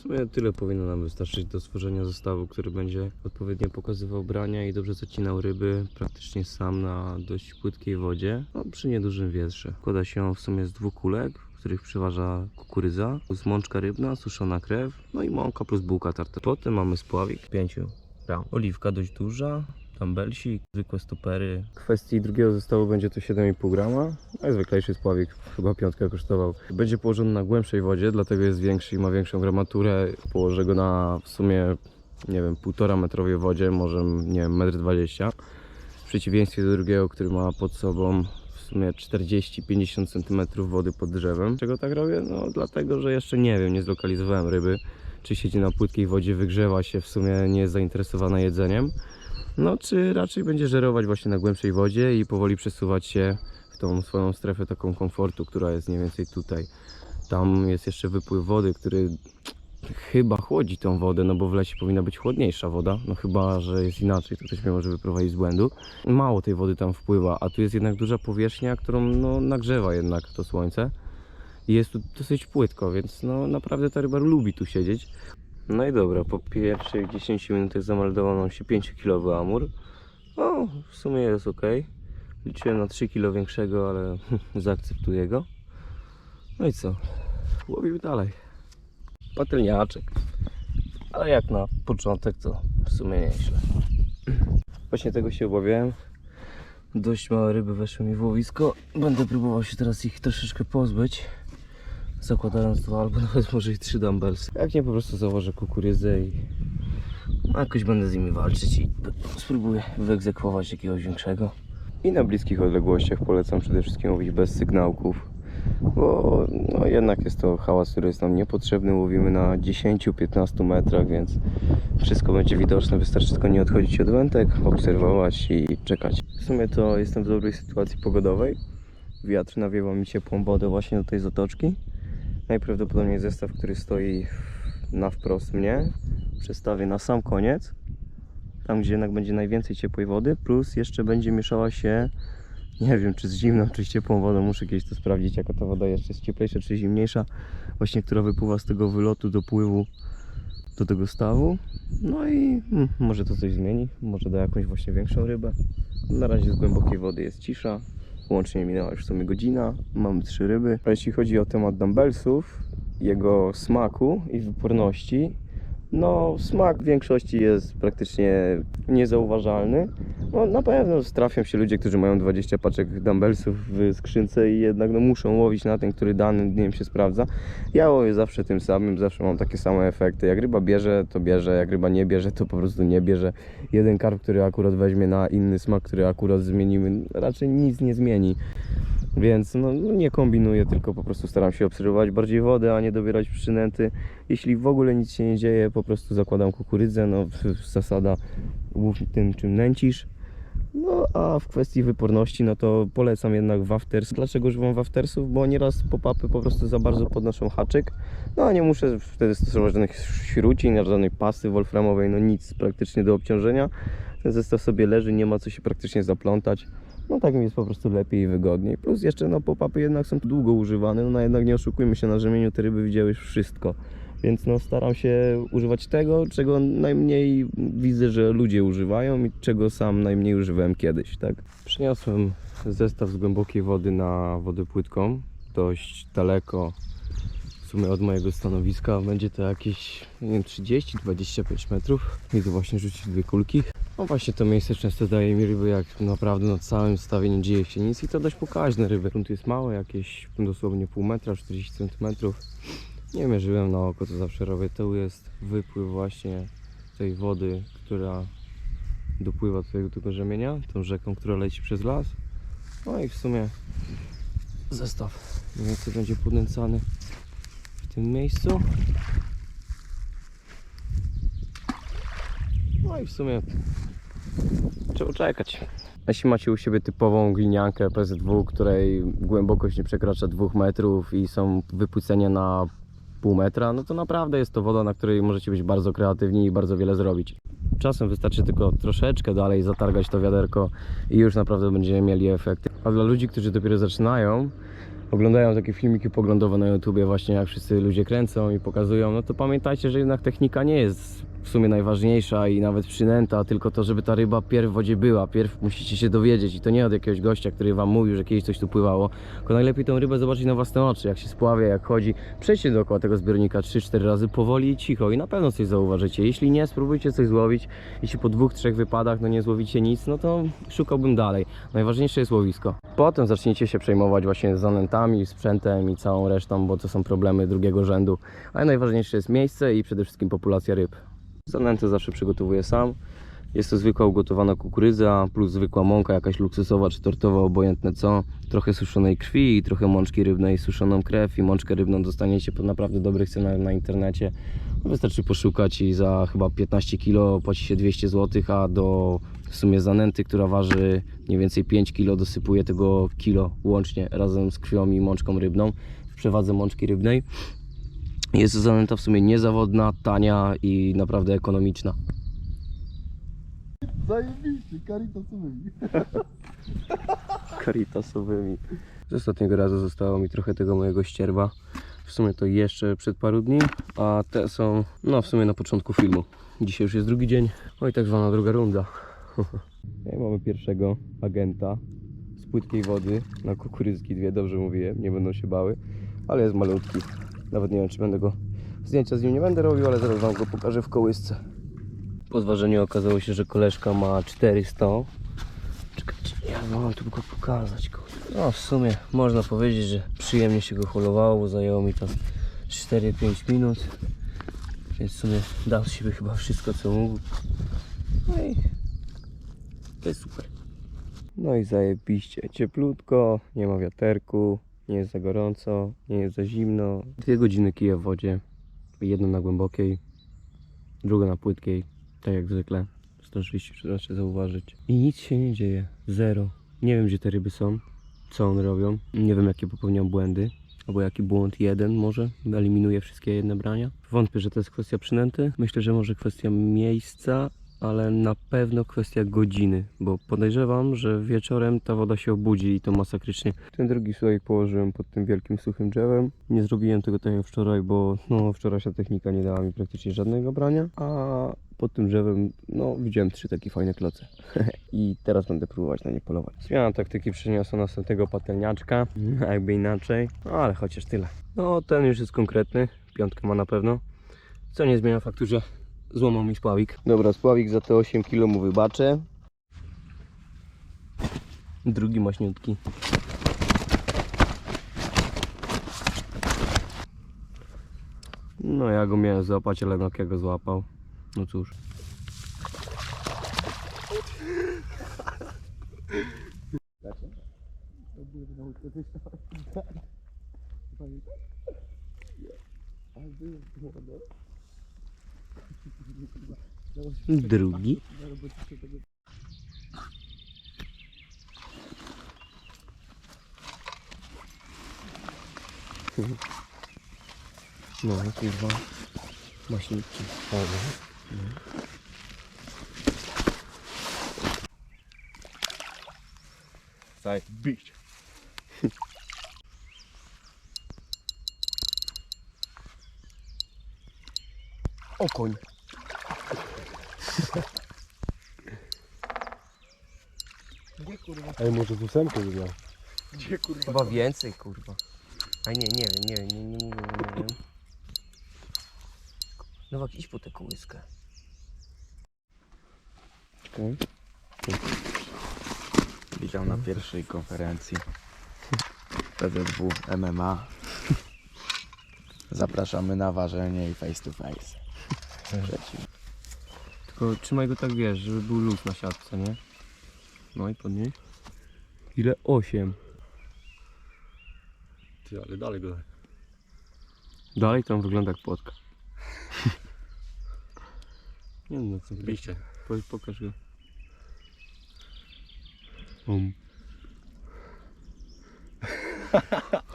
W sumie tyle powinno nam wystarczyć do stworzenia zestawu, który będzie odpowiednio pokazywał brania i dobrze zacinał ryby praktycznie sam na dość płytkiej wodzie, no, przy niedużym wietrze. Składa się w sumie z dwóch kulek, w których przeważa kukurydza, plus mączka rybna, suszona krew, no i mąka plus bułka tarta. Potem mamy spławik 5 gram. Oliwka dość duża, dumbbellsik, zwykłe stopery. W kwestii drugiego zestawu będzie to 7,5 grama. Najzwyklejszy spławik chyba piątkę kosztował. Będzie położony na głębszej wodzie, dlatego jest większy i ma większą gramaturę. Położę go na w sumie, nie wiem, półtora metrowej wodzie, może, nie wiem, 1,20 m. W przeciwieństwie do drugiego, który ma pod sobą w sumie 40-50 cm wody pod drzewem. Czego tak robię? No dlatego, że jeszcze nie wiem, nie zlokalizowałem ryby. Czy siedzi na płytkiej wodzie, wygrzewa się, w sumie nie jest zainteresowana jedzeniem. No, czy raczej będzie żerować właśnie na głębszej wodzie i powoli przesuwać się w tą swoją strefę taką komfortu, która jest mniej więcej tutaj. Tam jest jeszcze wypływ wody, który chyba chłodzi tą wodę, no bo w lesie powinna być chłodniejsza woda, no chyba, że jest inaczej, to ktoś mnie może wyprowadzić z błędu. Mało tej wody tam wpływa, a tu jest jednak duża powierzchnia, którą no, nagrzewa jednak to słońce. Jest tu dosyć płytko, więc no naprawdę ta ryba lubi tu siedzieć. No i dobra, po pierwszych 10 minutach zameldował nam się 5-kilowy amur. O, w sumie jest ok. Liczyłem na 3 kg większego, ale zaakceptuję go. No i co? Łowił dalej. Patelniaczek. Ale jak na początek to w sumie nieźle. Właśnie tego się obawiałem. Dość małe ryby weszły mi w łowisko. Będę próbował się teraz ich troszeczkę pozbyć. Zakładając dwa albo nawet może i trzy dumbbellsy. Jak nie po prostu założę kukurydzę i jakoś będę z nimi walczyć i spróbuję wyegzekwować jakiegoś większego. I na bliskich odległościach polecam przede wszystkim łowić bez sygnałków, bo no, jednak jest to hałas, który jest nam niepotrzebny. Łowimy na 10-15 metrach, więc wszystko będzie widoczne. Wystarczy tylko nie odchodzić od wętek, obserwować i czekać. W sumie to jestem w dobrej sytuacji pogodowej. Wiatr nawiewa mi ciepłą wodę właśnie do tej zatoczki. Najprawdopodobniej zestaw, który stoi na wprost mnie, przestawię na sam koniec, tam gdzie jednak będzie najwięcej ciepłej wody, plus jeszcze będzie mieszała się, nie wiem czy z zimną, czy z ciepłą wodą, muszę kiedyś to sprawdzić, jaka ta woda jeszcze jest cieplejsza, czy zimniejsza, właśnie która wypływa z tego wylotu, dopływu do tego stawu. No i hmm, może to coś zmieni, może da jakąś właśnie większą rybę. Na razie z głębokiej wody jest cisza, Łącznie minęła już w sumie godzina, mamy trzy ryby. A jeśli chodzi o temat dumbbellsów, jego smaku i wyporności, no smak w większości jest praktycznie niezauważalny. No, na pewno trafią się ludzie, którzy mają 20 paczek dumbbellsów w skrzynce i jednak no, muszą łowić na ten, który danym dniem się sprawdza. Ja łowię zawsze tym samym, zawsze mam takie same efekty. Jak ryba bierze, to bierze, jak ryba nie bierze, to po prostu nie bierze. Jeden karp, który akurat weźmie na inny smak, który akurat zmienimy, raczej nic nie zmieni. Więc no, nie kombinuję, tylko po prostu staram się obserwować bardziej wodę, a nie dobierać przynęty. Jeśli w ogóle nic się nie dzieje, po prostu zakładam kukurydzę, no zasada łów tym czym nęcisz. No a w kwestii wyporności, no to polecam jednak wafters. Dlaczego używam waftersów? Bo nieraz pop-upy po prostu za bardzo podnoszą haczyk. No a nie muszę wtedy stosować żadnych śrucin, żadnej pasy wolframowej, no nic praktycznie do obciążenia. Ten zestaw sobie leży, nie ma co się praktycznie zaplątać. No tak mi jest po prostu lepiej i wygodniej. Plus jeszcze no pop-upy jednak są długo używane, no, jednak nie oszukujmy się, na rzemieniu te ryby widziały już wszystko. Więc no staram się używać tego, czego najmniej widzę, że ludzie używają i czego sam najmniej używałem kiedyś, tak? Przyniosłem zestaw z głębokiej wody na wodę płytką, dość daleko sumie od mojego stanowiska. Będzie to jakieś, nie wiem, 30-25 metrów. Idę właśnie rzucić dwie kulki. No właśnie to miejsce często daje mi ryby, jak naprawdę na całym stawie nie dzieje się nic i to dość pokaźne ryby. Grunt jest mały, jakieś dosłownie pół metra, 40 cm. Nie mierzyłem na oko, to zawsze robię. To jest wypływ właśnie tej wody, która dopływa do tego rzemienia, tą rzeką, która leci przez las. No i w sumie zestaw mniej więcej będzie podnęcany w tym miejscu. No i w sumie trzeba czekać. Jeśli macie u siebie typową gliniankę PZW, której głębokość nie przekracza 2 metrów i są wypłycenia na pół metra, no to naprawdę jest to woda, na której możecie być bardzo kreatywni i bardzo wiele zrobić. Czasem wystarczy tylko troszeczkę dalej zatargać to wiaderko i już naprawdę będziemy mieli efekty. A dla ludzi, którzy dopiero zaczynają, oglądają takie filmiki poglądowe na YouTubie właśnie jak wszyscy ludzie kręcą i pokazują, no to pamiętajcie, że jednak technika nie jest w sumie najważniejsza i nawet przynęta, tylko to, żeby ta ryba pierw w wodzie była. Pierw musicie się dowiedzieć i to nie od jakiegoś gościa, który wam mówił, że kiedyś coś tu pływało, tylko najlepiej tą rybę zobaczyć na własne oczy, jak się spławia, jak chodzi. Przejdźcie dookoła tego zbiornika 3-4 razy powoli i cicho i na pewno coś zauważycie. Jeśli nie, spróbujcie coś złowić. Jeśli po dwóch, trzech wypadach no nie złowicie nic, no to szukałbym dalej. Najważniejsze jest łowisko. Potem zaczniecie się przejmować właśnie zanętami, sprzętem i całą resztą, bo to są problemy drugiego rzędu. Ale najważniejsze jest miejsce i przede wszystkim populacja ryb. Zanętę zawsze przygotowuję sam. Jest to zwykła ugotowana kukurydza, plus zwykła mąka, jakaś luksusowa czy tortowa, obojętne co. Trochę suszonej krwi i trochę mączki rybnej, suszoną krew i mączkę rybną dostaniecie po naprawdę dobrych cenach na internecie. Wystarczy poszukać i za chyba 15 kg płaci się 200 zł, a do w sumie zanęty, która waży mniej więcej 5 kg, dosypuje tego kilo łącznie razem z krwią i mączką rybną w przewadze mączki rybnej. Jest to zanęta w sumie niezawodna, tania i naprawdę ekonomiczna. Zajebiście, karitasowymi. Caritasowymi. Z ostatniego razu zostało mi trochę tego mojego ścierwa. W sumie to jeszcze przed paru dni, a te są no w sumie na początku filmu. Dzisiaj już jest drugi dzień, no i tak zwana druga runda. I mamy pierwszego agenta z płytkiej wody na kukurydzki dwie, dobrze mówiłem, nie będą się bały, ale jest malutki. Nawet nie wiem czy będę go, zdjęcia z nim nie będę robił, ale zaraz wam go pokażę w kołysce. Po zważeniu okazało się, że koleżka ma 400 Czekajcie, ja mam tu go pokazać. No w sumie można powiedzieć, że przyjemnie się go holowało, bo zajęło mi to 4-5 minut. Więc w sumie dał z siebie chyba wszystko co mógł. No i to jest super. No i zajebiście, cieplutko, nie ma wiaterku, nie jest za gorąco, nie jest za zimno. Dwie godziny kija w wodzie, jedna na głębokiej, druga na płytkiej, tak jak zwykle. Zdążyliście raczej zauważyć. I nic się nie dzieje. Zero. Nie wiem, gdzie te ryby są. Co one robią. Nie wiem, jakie popełniam błędy. Albo jaki błąd jeden może eliminuje wszystkie jedne brania. Wątpię, że to jest kwestia przynęty. Myślę, że może kwestia miejsca, ale na pewno kwestia godziny, bo podejrzewam, że wieczorem ta woda się obudzi i to masakrycznie. Ten drugi słoik położyłem pod tym wielkim suchym drzewem. Nie zrobiłem tego tak jak wczoraj, bo no, wczorajsza technika nie dała mi praktycznie żadnego brania, a pod tym drzewem no, widziałem trzy takie fajne kloce. I teraz będę próbować na nie polować. Zmiana taktyki przyniosła następnego patelniaczka, jakby inaczej, no, ale chociaż tyle. No ten już jest konkretny, piątkę ma na pewno, co nie zmienia faktu, że złamał mi spławik. Dobra, spławik za te 8 kg mu wybaczę. Drugi maśniutki. No ja go miałem złapać, ale Nokia go złapał. No cóż. Drugi. No, kurwa. Maśniki. Zajebiście. Okoń. Gdzie kurwa? Ej, może z ósemkę by miał. Gdzie kurwa? Chyba więcej, kurwa. A nie, nie wiem, nie wiem, nie, nie mówię, nie wiem. Nowak, idź po tę kołyskę. Czekaj. Widział na pierwszej konferencji PZW MMA. Zapraszamy na ważenie i face to face. Przeciw. Tylko trzymaj go tak, wiesz, żeby był luz na siatce, nie? No i podnieś. Ile? Osiem. Ty, ale dalej go. Dalej to on wygląda jak płotka. nie wiem, no co Biście. Po, pokaż go. Um.